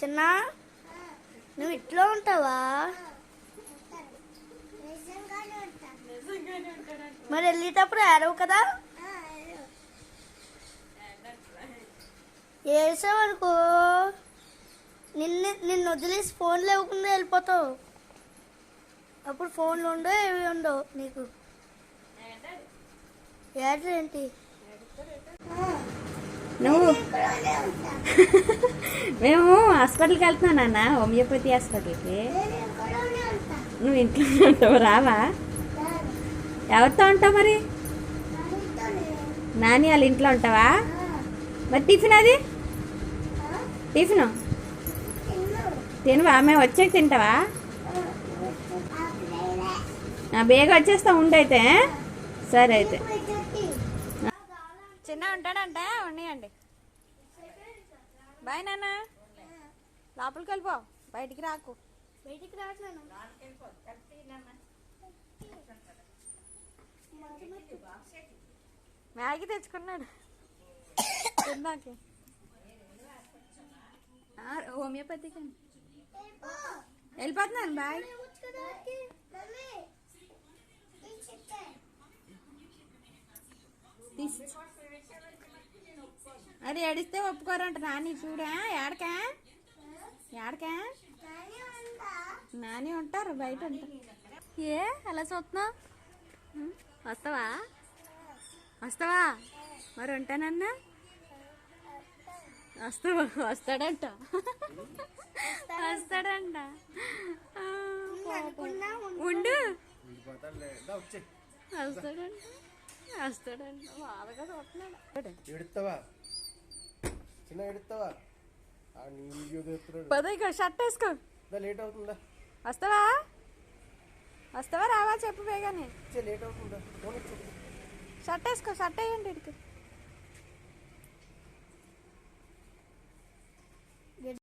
చిన్న నువ్వు ఇట్లా ఉంటావా? మరి వెళ్ళేటప్పుడు ఏడవు కదా? వేసావనుకో నిన్ను నిన్ను వదిలేసి ఫోన్ లేకుండా వెళ్ళిపోతావు. అప్పుడు ఫోన్లు ఉండవు ఏవి ఉండవు నీకు. ఏంటి? నువ్వు. మేము హాస్పిటల్కి వెళ్తున్నాం నాన్న హోమియోపతి హాస్పిటల్కి. నువ్వు ఇంట్లో ఉంటావు రావా? ఎవరితో ఉంటావు మరి? నాని వాళ్ళ ఇంట్లో ఉంటావా? మరి టిఫిన్ అది? టిఫిన్? తినవా? మేము వచ్చాక తింటావా? బేగ బేగా వచ్చేస్తా ఉండైతే సరే అయితే. చిన్న ఉంటాడంట ఉన్నాయండి. బాయ్ నాన్న. లోపలికి వెళ్ళిపో బయటికి రాకు. బయటికి రాట్లేను మ్యాగీ తెచ్చుకున్నాడు. ఆ, హోమియోపతికి వెళ్ళిపోతున్నాను బాయ్. తీసి అది ఏడిస్తే ఒప్పుకోరంట. నాని చూడా? ఏడకా? ఏడకా? నాని ఉంటారు బయట ఉంటారు. ఏ అలా చూస్తున్నావు? వస్తావా? వస్తావా? మరి ఉంటానన్నా? వస్తావా? వస్తాడంట. వస్తాడంట. ఉండు. వస్తాడంట. వస్తాడంట. బాధగా చూస్తున్నాడు. చిన్న ఎడుతావా? నీ వీడియో తీస్తున్నాడు. పద ఇక షర్ట్ వేసుకో. లేట్ అవుతుందా వస్తావా? వస్తావా? రావా చెప్పు బేగానే చే లేట్ అవుతుందా షర్ట్ వేసుకో షర్ట్ వేయండి ఇడికి